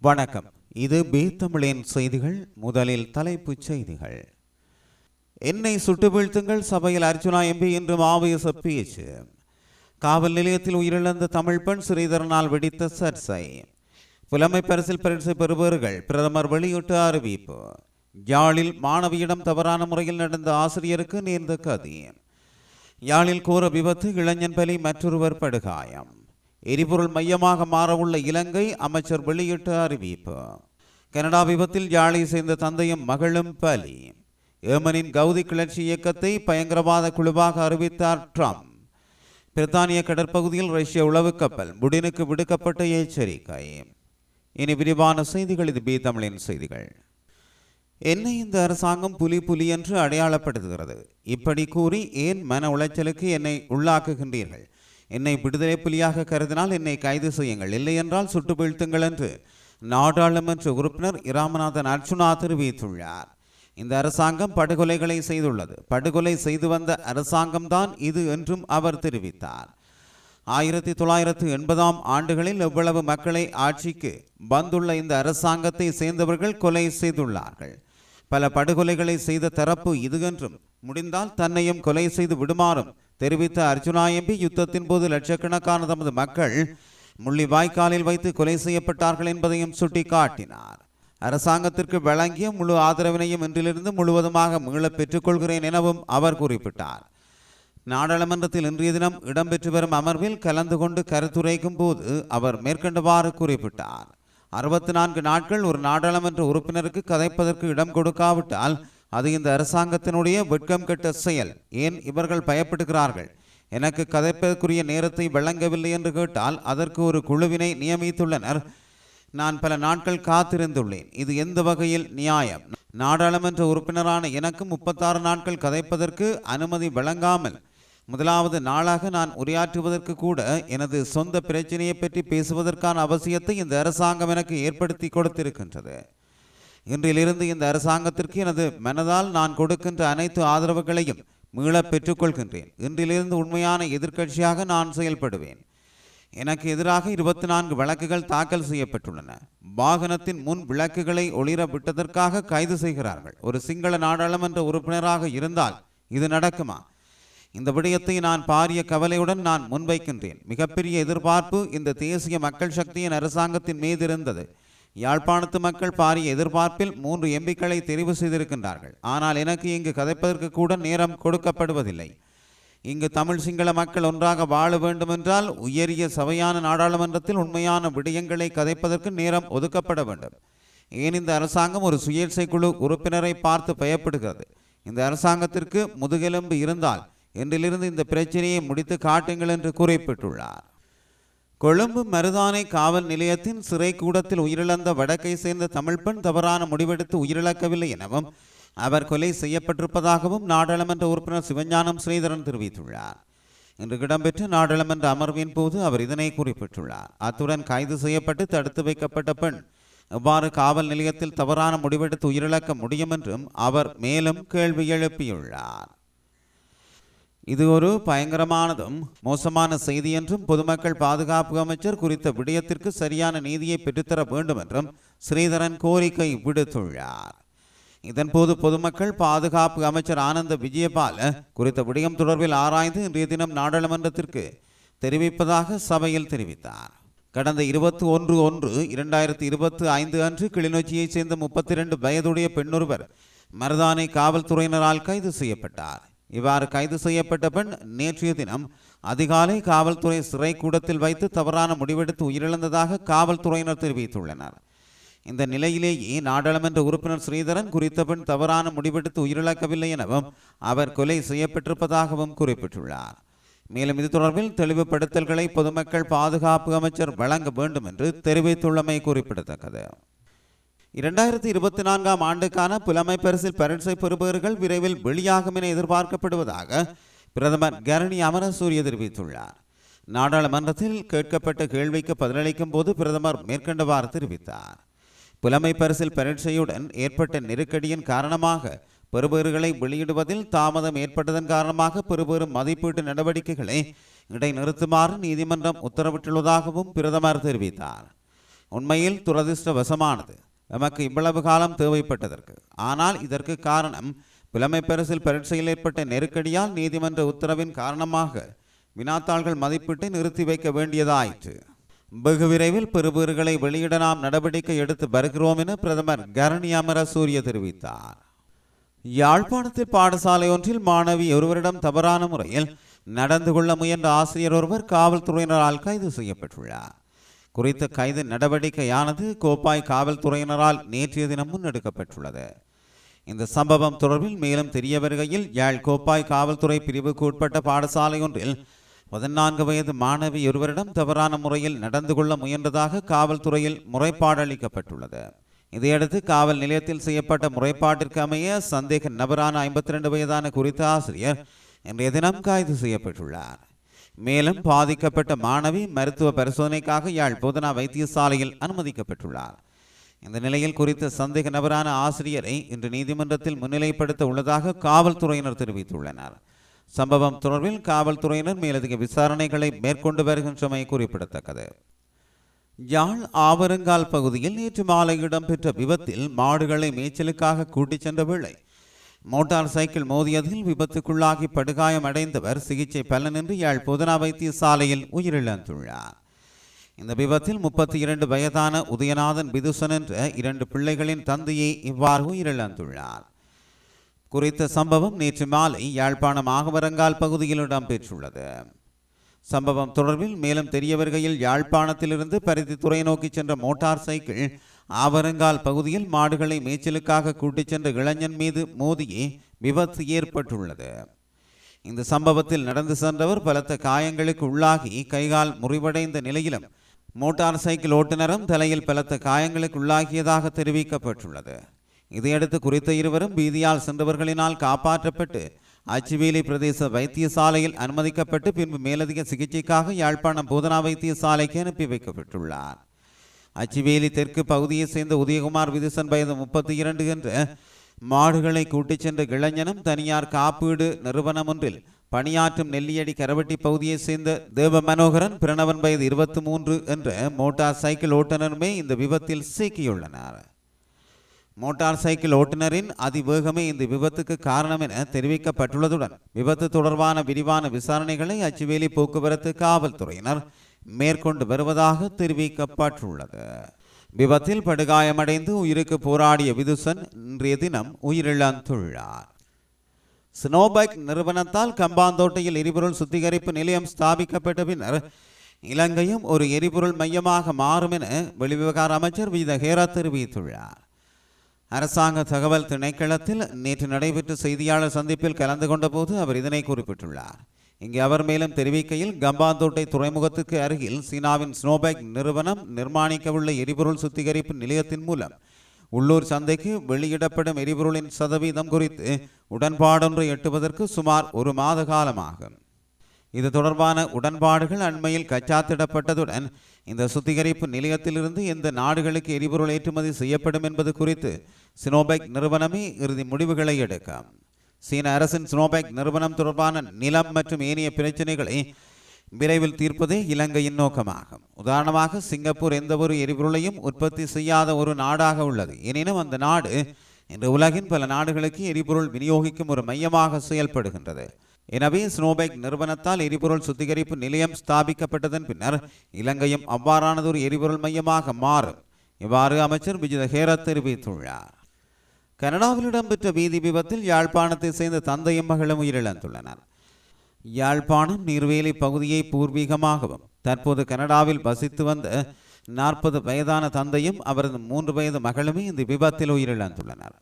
வணக்கம். இது பி தமிழின் செய்திகள் முதலில் தலைப்புச் செய்திகள். என்னை சுட்டு வீழ்த்துங்கள் சபையில் அர்ஜுனா எம்பி என்று ஆவேச பேச்சு. காவல் நிலையத்தில் உயிரிழந்த தமிழ் பெண் ஸ்ரீதரனால் வெடித்த சர்ச்சை. புலமை பரிசில் பரிசு பெறுபவர்கள் பிரதமர் வெளியிட்ட அறிவிப்பு. யாழில் மாணவியிடம் தவறான முறையில் நடந்த ஆசிரியருக்கு நேர்ந்த கதி. யாழில் கூற விபத்து இளைஞன் பலி மற்றொருவர் படுகாயம். எரிபொருள் மையமாக மாறவுள்ள இலங்கை அமைச்சர் வெளியிட்ட அறிவிப்பு. கனடா விபத்தில் யாழை சேர்ந்த தந்தையும் மகளும் பலி. ஏமனின் கவுதி கிளர்ச்சி இயக்கத்தை பயங்கரவாத குழுவாக அறிவித்தார் ட்ரம்ப். பிரித்தானிய கடற்பகுதியில் ரஷ்ய உளவு கப்பல் புடினுக்கு விடுக்கப்பட்ட எச்சரிக்கை. இனி விரிவான செய்திகள் இது பி தமிழின் செய்திகள். என்னை இந்த அரசாங்கம் புலி புலி என்று அடையாளப்படுத்துகிறது. இப்படி கூறி ஏன் மன உளைச்சலுக்கு என்னை உள்ளாக்குகின்றீர்கள்? என்னை விடுதலை புலியாக கருதினால் என்னை கைது செய்யுங்கள். இல்லை என்றால் சுட்டு வீழ்த்துங்கள் என்று நாடாளுமன்ற உறுப்பினர் இராமநாதன் அர்ச்சுனா தெரிவித்துள்ளார். இந்த அரசாங்கம் படுகொலைகளை செய்துள்ளது. படுகொலை செய்து வந்த அரசாங்கம்தான் இது என்றும் அவர் தெரிவித்தார். ஆயிரத்தி தொள்ளாயிரத்து எண்பதாம் ஆண்டுகளில் எவ்வளவு மக்களை ஆட்சிக்கு வந்துள்ள இந்த அரசாங்கத்தை சேர்ந்தவர்கள் கொலை செய்துள்ளார்கள். பல படுகொலைகளை செய்த தரப்பு இது என்றும் முடிந்தால் தன்னையும் கொலை செய்து விடுமாறும் தெரிவித்த அர்ஜுனா எம்பி யுத்தத்தின் போது லட்சக்கணக்கான தமது மக்கள் முள்ளி வாய்க்காலில் வைத்து கொலை செய்யப்பட்டார்கள் என்பதையும் சுட்டிக்காட்டினார். அரசாங்கத்திற்கு வழங்கிய முழு ஆதரவினையும் இன்றிலிருந்து முழுவதுமாக மீளப் பெற்றுக்கொள்கிறேன் எனவும் அவர் குறிப்பிட்டார். நாடாளுமன்றத்தில் இன்றைய தினம் இடம்பெற்று வரும் அமர்வில் கலந்து கொண்டு கருத்துரைக்கும் போது அவர் மேற்கண்டவாறு குறிப்பிட்டார். அறுபத்தி நான்கு நாட்கள் ஒரு நாடாளுமன்ற உறுப்பினருக்கு கதைப்பதற்கு இடம் கொடுக்காவிட்டால் அது இந்த அரசாங்கத்தினுடைய வெட்கம் கெட்ட செயல். ஏன் இவர்கள் பயப்படுகிறார்கள்? எனக்கு கதைப்பதற்குரிய நேரத்தை வழங்கவில்லை என்று கேட்டால் அதற்கு ஒரு குழுவினை நியமித்துள்ளனர். நான் பல நாட்கள் காத்திருந்துள்ளேன். இது எந்த வகையில் நியாயம்? நாடாளுமன்ற உறுப்பினரான எனக்கு முப்பத்தாறு நாட்கள் கதைப்பதற்கு அனுமதி வழங்காமல் முதலாவது நாளாக நான் உரையாற்றுவதற்கு கூட எனது சொந்த பிரச்சனையை பற்றி பேசுவதற்கான அவசியத்தை இந்த அரசாங்கம் எனக்கு ஏற்படுத்தி கொடுத்திருக்கின்றது. இன்றிலிருந்து இந்த அரசாங்கத்திற்கு எனது மனதால் நான் கொடுக்கின்ற அனைத்து ஆதரவுகளையும் மீளப் பெற்றுக்கொள்கின்றேன். இன்றிலிருந்து உண்மையான எதிர்க்கட்சியாக நான் செயல்படுவேன். எனக்கு எதிராக இருபத்தி நான்கு வழக்குகள் தாக்கல் செய்யப்பட்டுள்ளன. வாகனத்தின் முன் விளக்குகளை ஒளிர விட்டதற்காக கைது செய்கிறார்கள். ஒரு சிங்கள நாடாளுமன்ற உறுப்பினராக இருந்தால் இது நடக்குமா? இந்த விடயத்தை நான் பாரிய கவலையுடன் நான் முன்வைக்கின்றேன். மிகப்பெரிய எதிர்பார்ப்பு இந்த தேசிய மக்கள் சக்தியின் அரசாங்கத்தின் மீது இருந்தது. யாழ்ப்பாணத்து மக்கள் பாரிய எதிர்பார்ப்பில் மூன்று எம்பிக்களை தெரிவு செய்திருக்கின்றார்கள். ஆனால் எனக்கு இங்கு கதைப்பதற்கு கூட நேரம் கொடுக்கப்படுவதில்லை. இங்கு தமிழ் சிங்கள மக்கள் ஒன்றாக வாழ வேண்டுமென்றால் உயரிய சபையான நாடாளுமன்றத்தில் உண்மையான விடயங்களை கதைப்பதற்கு நேரம் ஒதுக்கப்பட வேண்டும். ஏன் இந்த அரசாங்கம் ஒரு சுயேட்சை குழு உறுப்பினரை பார்த்து பயப்படுகிறது? இந்த அரசாங்கத்திற்கு முதுகெலும்பு இருந்தால் என்றிலிருந்து இந்த பிரச்சனையை முடித்து காட்டுங்கள் என்று குறிப்பிட்டுள்ளார். கொழும்பு மருதானை காவல் நிலையத்தின் சிறை கூடத்தில் உயிரிழந்த வடக்கை சேர்ந்த தமிழ் பெண் தவறான முடிவெடுத்து உயிரிழக்கவில்லை எனவும் அவர் கொலை செய்யப்பட்டிருப்பதாகவும் நாடாளுமன்ற உறுப்பினர் சிவஞானம் ஸ்ரீதரன் தெரிவித்துள்ளார். இன்று இடம்பெற்ற நாடாளுமன்ற அமர்வின் போது அவர் இதனை குறிப்பிட்டுள்ளார். அத்துடன் கைது செய்யப்பட்டு தடுத்து வைக்கப்பட்ட பெண் எவ்வாறு காவல் நிலையத்தில் தவறான முடிவெடுத்து உயிரிழக்க முடியும் என்றும் அவர் மேலும் கேள்வி எழுப்பியுள்ளார். இது ஒரு பயங்கரமானதும் மோசமான செய்தி என்றும் பொதுமக்கள் பாதுகாப்பு அமைச்சர் குறித்த விடயத்திற்கு சரியான நீதியை பெற்றுத்தர வேண்டும் என்றும் ஸ்ரீதரன் கோரிக்கை விடுத்துள்ளார். இதன்போது பொதுமக்கள் பாதுகாப்பு அமைச்சர் ஆனந்த விஜயபால குறித்த விடயம் தொடர்பில் ஆராய்ந்து இன்றைய தினம் நாடாளுமன்றத்திற்கு தெரிவிப்பதாக சபையில் தெரிவித்தார். கடந்த இருபத்தி ஒன்று ஒன்று இரண்டாயிரத்தி இருபத்தி ஐந்து அன்று கிளிநொச்சியைச் சேர்ந்த முப்பத்தி இரண்டு வயதுடைய பெண்ணொருவர் மருதானை காவல்துறையினரால் கைது செய்யப்பட்டார். இவ்வாறு கைது செய்யப்பட்ட பெண் நேற்றைய தினம் அதிகாலை காவல்துறை சிறை கூடத்தில் வைத்து தவறான முடிவெடுத்து உயிரிழந்ததாக காவல்துறையினர் தெரிவித்துள்ளனர். இந்த நிலையிலேயே நாடாளுமன்ற உறுப்பினர் ஸ்ரீதரன் குறித்த பெண் தவறான முடிவெடுத்து உயிரிழக்கவில்லை எனவும் அவர் கொலை செய்யப்பட்டிருப்பதாகவும் குறிப்பிட்டுள்ளார். மேலும் இது தொடர்பில் தெளிவுபடுத்தல்களை பொதுமக்கள் பாதுகாப்பு அமைச்சர் வழங்க வேண்டும் என்று தெரிவித்துள்ளமை குறிப்பிடத்தக்கது. இரண்டாயிரத்தி இருபத்தி நான்காம் ஆண்டுக்கான புலமை பரிசில் பரீட்சை பெறுபவர்கள் விரைவில் வெளியாகும் என எதிர்பார்க்கப்படுவதாக பிரதமர் கரணி அமரசூரிய தெரிவித்துள்ளார். நாடாளுமன்றத்தில் கேட்கப்பட்ட கேள்விக்கு பதிலளிக்கும் போது பிரதமர் மேற்கண்டவாறு தெரிவித்தார். புலமை பரிசில் பரீட்சையுடன் ஏற்பட்ட நெருக்கடியின் காரணமாக பெறுபேறுகளை வெளியிடுவதில் தாமதம் ஏற்பட்டதன் காரணமாக பெறுபேறும் மதிப்பீட்டு நடவடிக்கைகளை இடைநிறுத்துமாறு நீதிமன்றம் உத்தரவிட்டுள்ளதாகவும் பிரதமர் தெரிவித்தார். உண்மையில் துரதிர்ஷ்டவசமானது. நமக்கு இவ்வளவு காலம் தேவைப்பட்டதற்கு. ஆனால் இதற்கு காரணம் புலமை பரிசில் பரீட்சையில் ஏற்பட்ட நெருக்கடியால் நீதிமன்ற உத்தரவின் காரணமாக வினாத்தாள்கள் மதிப்பீட்டை நிறுத்தி வைக்க வேண்டியதாயிற்று. வெகு விரைவில் பெறுபேறுகளை வெளியிட நாம் நடவடிக்கை எடுத்து வருகிறோம் என பிரதமர் கரணி அமர சூரிய தெரிவித்தார். யாழ்ப்பாணத்தில் பாடசாலை ஒன்றில் மாணவி ஒருவரிடம் தவறான முறையில் நடந்து கொள்ள முயன்ற ஆசிரியர் ஒருவர் காவல்துறையினரால் கைது செய்யப்பட்டுள்ளார். குறித்த கைது நடவடிக்கையானது கோப்பாய் காவல்துறையினரால் நேற்றைய தினம் முன்னெடுக்கப்பட்டுள்ளது. இந்த சம்பவம் தொடர்பில் மேலும் தெரிய வருகையில் யாழ் கோப்பாய் காவல்துறை பிரிவுக்கு உட்பட்ட பாடசாலை ஒன்றில் பதினான்கு வயது மாணவி ஒருவரிடம் தவறான முறையில் நடந்து கொள்ள முயன்றதாக காவல்துறையில் முறைப்பாடு அளிக்கப்பட்டுள்ளது. இதையடுத்து காவல் நிலையத்தில் செய்யப்பட்ட முறைப்பாட்டிற்கு அமைய சந்தேக நபரான ஐம்பத்தி ரெண்டு வயதான குறித்த ஆசிரியர் இன்றைய தினம் கைது செய்யப்பட்டுள்ளார். மேலும் பாதிக்கப்பட்ட மாணவி மருத்துவ பரிசோதனைக்காக யாழ் போதனா வைத்தியசாலையில் அனுமதிக்கப்பட்டுள்ளார். இந்த நிலையில் குறித்த சந்தேக நபரான ஆசிரியரை இன்று நீதிமன்றத்தில் முன்னிலைப்படுத்த உள்ளதாக காவல்துறையினர் தெரிவித்துள்ளனர். சம்பவம் தொடர்பில் காவல்துறையினர் மேலதிக விசாரணைகளை மேற்கொண்டு வருகின்றமை குறிப்பிடத்தக்கது. யாழ் ஆவரங்கால் பகுதியில் நேற்று மாலை இடம்பெற்ற விபத்தில் மாடுகளை மேய்ச்சலுக்காக கூட்டிச் சென்ற வேளை மோட்டார் சைக்கிள் மோதியதில் விபத்துக்குள்ளாகி படுகாயம் அடைந்தவர் சிகிச்சை பலனின்றி யாழ் பொதுனா வைத்தியசாலையில் உயிரிழந்துள்ளார். இந்த விபத்தில் முப்பத்தி இரண்டு வயதான உதயநாதன் விதுசன் என்ற இரண்டு பிள்ளைகளின் தந்தையை இவ்வாறு உயிரிழந்துள்ளார். குறித்த சம்பவம் நேற்று மாலை யாழ்ப்பாணம் ஆகவரங்கால் பகுதியில் இடம்பெற்றுள்ளது. சம்பவம் தொடர்பில் மேலும் தெரிய வருகையில் யாழ்ப்பாணத்திலிருந்து பருத்தித்துறை நோக்கி சென்ற மோட்டார் சைக்கிள் ஆவரங்கால் பகுதியில் மாடுகளை மேய்ச்சலுக்காக கூட்டிச் சென்ற இளைஞன் மீது மோதியே விபத்து ஏற்பட்டுள்ளது. இந்த சம்பவத்தில் நடந்து சென்றவர் பலத்த காயங்களுக்கு உள்ளாகி கைகால் முறிவடைந்த நிலையிலும் மோட்டார் சைக்கிள் ஓட்டுநரும் தலையில் பலத்த காயங்களுக்கு உள்ளாகியதாக தெரிவிக்கப்பட்டுள்ளது. இதையடுத்து குறித்த இருவரும் பீதியால் சென்றவர்களினால் காப்பாற்றப்பட்டு அச்சுவேலி பிரதேச வைத்தியசாலையில் அனுமதிக்கப்பட்டு பின்பு மேலதிக சிகிச்சைக்காக யாழ்ப்பாணம் போதனா வைத்தியசாலைக்கு அனுப்பி வைக்கப்பட்டுள்ளார். அச்சுவேலி தெற்கு பகுதியைச் சேர்ந்த உதயகுமார் விதுசன் வயது முப்பத்தி இரண்டு என்ற மாடுகளை கூட்டிச் சென்ற இளைஞனும் தனியார் காப்பீடு நிறுவனம் ஒன்றில் பணியாற்றும் நெல்லியடி கரவட்டி பகுதியைச் சேர்ந்த தேவ மனோகரன் பிரணவன் வயது இருபத்தி மூன்று என்ற மோட்டார் சைக்கிள் ஓட்டுநருமே இந்த விபத்தில் சிக்கியுள்ளனர். மோட்டார் சைக்கிள் ஓட்டுநரின் அதிவேகமே இந்த விபத்துக்கு காரணம் என தெரிவிக்கப்பட்டுள்ளதுடன் விபத்து தொடர்பான விரிவான விசாரணைகளை அச்சுவேலி போக்குவரத்து காவல்துறையினர் மேற்கொண்டு வருவதாக தெரிவிக்கப்பட்டுள்ளது. விபத்தில் படுகாயமடைந்து உயிருக்கு போராடிய விதுசன் இன்றைய தினம் உயிரிழந்துள்ளார். ஸ்னோபைக் நிறுவனத்தால் கம்பாந்தோட்டையில் எரிபொருள் சுத்திகரிப்பு நிலையம் ஸ்தாபிக்கப்பட்ட பின்னர் இலங்கையும் ஒரு எரிபொருள் மையமாக மாறும் என வெளிவிவகார அமைச்சர் வித ஹேரா தெரிவித்துள்ளார். அரசாங்க தகவல் திணைக்களத்தில் நேற்று நடைபெற்ற செய்தியாளர் சந்திப்பில் கலந்து கொண்டபோது அவர் இதனை குறிப்பிட்டுள்ளார். இங்கே அவர் மேலும் தெரிவிக்கையில் கம்பாந்தோட்டை துறைமுகத்துக்கு அருகில் சீனாவின் ஸ்னோபேக் நிறுவனம் நிர்மாணிக்கவுள்ள எரிபொருள் சுத்திகரிப்பு நிலையத்தின் மூலம் உள்ளூர் சந்தைக்கு வெளியிடப்படும் எரிபொருளின் சதவீதம் குறித்து உடன்பாடொன்றை எட்டுவதற்கு சுமார் ஒரு மாத காலமாகும். இது தொடர்பான உடன்பாடுகள் அண்மையில் கச்சாத்திடப்பட்டதுடன் இந்த சுத்திகரிப்பு நிலையத்திலிருந்து எந்த நாடுகளுக்கு எரிபொருள் ஏற்றுமதி செய்யப்படும் என்பது குறித்து சினோபெக் நிறுவனமே இறுதி முடிவுகளை எடுக்கும். சீன அரசின் ஸ்னோபேக் நிறுவனம் தொடர்பான நிலம் மற்றும் ஏனைய பிரச்சனைகளை விரைவில் தீர்ப்பதே இலங்கையின் நோக்கமாகும். உதாரணமாக சிங்கப்பூர் எந்த ஒரு எரிபொருளையும் உற்பத்தி செய்யாத ஒரு நாடாக உள்ளது. எனினும் அந்த நாடு இன்று உலகின் பல நாடுகளுக்கு எரிபொருள் விநியோகிக்கும் ஒரு மையமாக செயல்படுகின்றது. எனவே ஸ்னோபேக் நிறுவனத்தால் எரிபொருள் சுத்திகரிப்பு நிலையம் ஸ்தாபிக்கப்பட்டதன் பின்னர் இலங்கையும் அவ்வாறானதொரு எரிபொருள் மையமாக மாறும். இவ்வாறு அமைச்சர் விஜித ஹேரத் தெரிவித்துள்ளார். கனடாவில் இடம்பெற்ற வீதி விபத்தில் யாழ்ப்பாணத்தை சேர்ந்த தந்தையும் மகளும் உயிரிழந்துள்ளனர். யாழ்ப்பாணம் நீர்வேலி பகுதியை பூர்வீகமாகவும் தற்போது கனடாவில் வசித்து வந்த நாற்பது வயதான தந்தையும் அவரது மூன்று வயது மகளுமே இந்த விபத்தில் உயிரிழந்துள்ளனர்.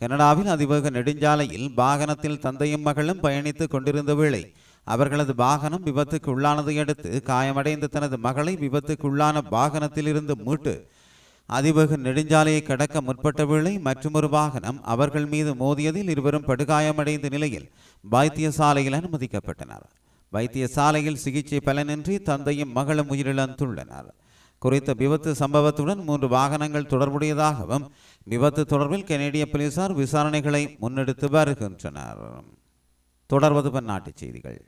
கனடாவில் அதிவேக நெடுஞ்சாலையில் வாகனத்தில் தந்தையும் மகளும் பயணித்துக் கொண்டிருந்த வேளை அவர்களது வாகனம் விபத்துக்கு உள்ளானதை அடுத்து காயமடைந்த தனது மகளை விபத்துக்கு உள்ளான வாகனத்திலிருந்து மீட்டு அதிவேக நெடுஞ்சாலையை கடக்க முற்பட்ட வேளை மற்றொரு வாகனம் அவர்கள் மீது மோதியதில் இருவரும் படுகாயமடைந்த நிலையில் வைத்தியசாலையில் அனுமதிக்கப்பட்டனர். வைத்தியசாலையில் சிகிச்சை பலனின்றி தந்தையும் மகளும் உயிரிழந்துள்ளனர். குறித்த விபத்து சம்பவத்துடன் மூன்று வாகனங்கள் தொடர்புடையதாகவும் விபத்து தொடர்பில் கனேடிய போலீசார் விசாரணைகளை முன்னெடுத்து வருகின்றனர். தொடர்வது பன்னாட்டுச் செய்திகள்.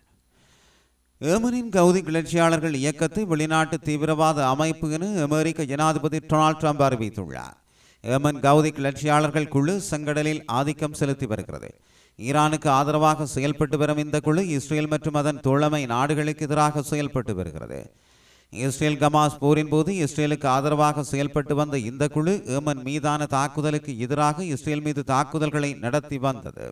ஏமனின் கவுதி கிளர்ச்சியாளர்கள் இயக்கத்தை வெளிநாட்டு தீவிரவாத அமைப்பு என அமெரிக்க ஜனாதிபதி டொனால்ட் ட்ரம்ப் அறிவித்துள்ளார். ஏமன் கவுதி கிளர்ச்சியாளர்கள் குழு செங்கடலில் ஆதிக்கம் செலுத்தி வருகிறது. ஈரானுக்கு ஆதரவாக செயல்பட்டு வரும் இந்த குழு இஸ்ரேல் மற்றும் அதன் தோழமை நாடுகளுக்கு எதிராக செயல்பட்டு வருகிறது. இஸ்ரேல் கமாஸ் போரின் போது இஸ்ரேலுக்கு ஆதரவாக செயல்பட்டு வந்த இந்த குழு ஏமன் மீதான தாக்குதலுக்கு எதிராக இஸ்ரேல் மீது தாக்குதல்களை நடத்தி வந்தது.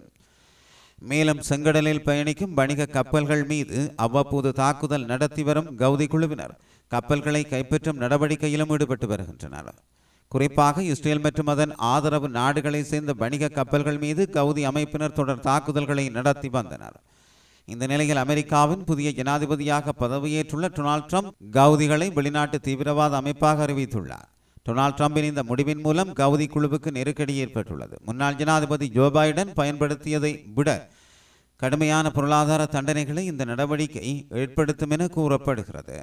மேலும் செங்கடலில் பயணிக்கும் வணிக கப்பல்கள் மீது அவ்வப்போது தாக்குதல் நடத்தி வரும் கவுதி குழுவினர் கப்பல்களை கைப்பற்றும் நடவடிக்கையிலும் ஈடுபட்டு வருகின்றனர். குறிப்பாக இஸ்ரேல் மற்றும் அதன் ஆதரவு நாடுகளை சேர்ந்த வணிக கப்பல்கள் மீது கவுதி அமைப்பினர் தொடர் தாக்குதல்களை நடத்தி வந்தனர். இந்த நிலையில் அமெரிக்காவின் புதிய ஜனாதிபதியாக பதவியேற்றுள்ள டொனால்ட் ட்ரம்ப் கவுதிகளை வெளிநாட்டு தீவிரவாத அமைப்பாக அறிவித்துள்ளார். டொனால்ட் ட்ரம்பின் இந்த முடிவின் மூலம் கவுதி குழுவுக்கு நெருக்கடி ஏற்பட்டுள்ளது. முன்னாள் ஜனாதிபதி ஜோ பைடன் பயன்படுத்தியதை விட கடுமையான பொருளாதார தண்டனைகளை இந்த நடவடிக்கை ஏற்படுத்தும் என கூறப்படுகிறது.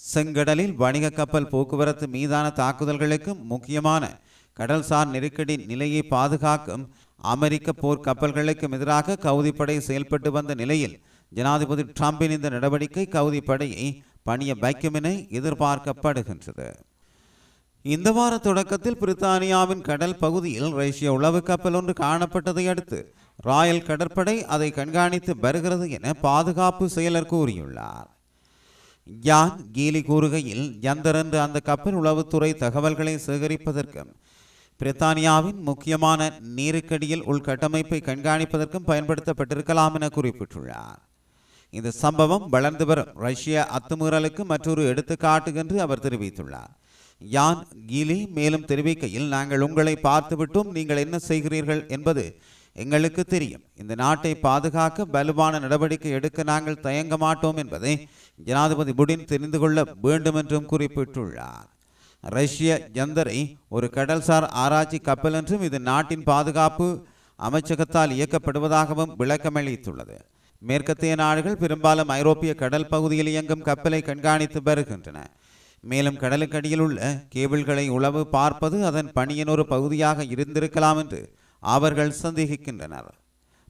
செங்கடலில் வணிக கப்பல் போக்குவரத்து மீதான தாக்குதல்களுக்கு முக்கியமான கடல்சார் நெருக்கடி நிலையை பாதுகாக்கும் அமெரிக்க போர் கப்பல்களுக்கும் எதிராக கவுதிப்படை செயல்பட்டு வந்த நிலையில் ஜனாதிபதி டிரம்பின் இந்த நடவடிக்கை கவுதிப்படையை பணிய வைக்கும் என எதிர்பார்க்கப்படுகின்றது. இந்த வார தொடக்கத்தில் பிரித்தானியாவின் கடல் பகுதியில் ரஷ்ய உளவு கப்பல் ஒன்று காணப்பட்டதை அடுத்து ராயல் கடற்படை அதை கண்காணித்து வருகிறது என பாதுகாப்பு செயலர் கூறியுள்ளார். யான் கீலி கூறுகையில் யந்தர் அந்த கப்பல் உளவுத்துறை தகவல்களை சேகரிப்பதற்கும் பிரித்தானியாவின் முக்கியமான நீருக்கடியில் உள்கட்டமைப்பை கண்காணிப்பதற்கும் பயன்படுத்தப்பட்டிருக்கலாம் என குறிப்பிட்டுள்ளார். இந்த சம்பவம் வளர்ந்து வரும் ரஷ்ய அத்துமீறலுக்கு மற்றொரு எடுத்துக்காட்டு என்று அவர் தெரிவித்துள்ளார். யான் கீலி மேலும் தெரிவிக்கையில் நாங்கள் உங்களை பார்த்துவிட்டோம் நீங்கள் என்ன செய்கிறீர்கள்? என்பது எங்களுக்கு தெரியும். இந்த நாட்டை பாதுகாக்க வலுவான நடவடிக்கை எடுக்க நாங்கள் தயங்க மாட்டோம் என்பதை ஜனாதிபதி புடின் தெரிந்து கொள்ள வேண்டும் என்றும் குறிப்பிட்டுள்ளார். ரஷ்ய ஜந்தரை ஒரு கடல்சார் ஆராய்ச்சி கப்பல் என்றும் இது நாட்டின் பாதுகாப்பு அமைச்சகத்தால் இயக்கப்படுவதாகவும் விளக்கமளித்துள்ளது. மேற்கத்திய நாடுகள் பெரும்பாலும் ஐரோப்பிய கடல் பகுதியில் இயங்கும் கப்பலை கண்காணித்து வருகின்றன. மேலும் கடலுக்கடியில் உள்ள கேபிள்களை உளவு பார்ப்பது அதன் பணியின் ஒரு பகுதியாக இருந்திருக்கலாம் என்று அவர்கள் சந்தேகிக்கின்றனர்.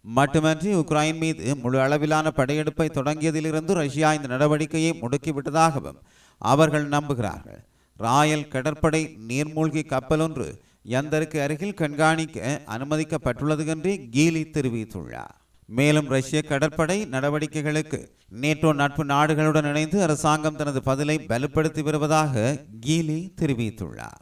மட்டுமன்றி உக்ரைன் மீது முழு அளவிலான படையெடுப்பை தொடங்கியதிலிருந்து ரஷ்யா இந்த நடவடிக்கையை முடுக்கிவிட்டதாகவும் அவர்கள் நம்புகிறார்கள். ராயல் கடற்படை நீர்மூழ்கி கப்பல் ஒன்று யந்தருக்கு அருகில் கண்காணிக்க அனுமதிக்கப்பட்டுள்ளது என்று கீலி தெரிவித்துள்ளார். மேலும் ரஷ்ய கடற்படை நடவடிக்கைகளுக்கு நேட்டோ நட்பு நாடுகளுடன் இணைந்து அரசாங்கம் தனது பதிலை வலுப்படுத்தி வருவதாக கீலி தெரிவித்துள்ளார்.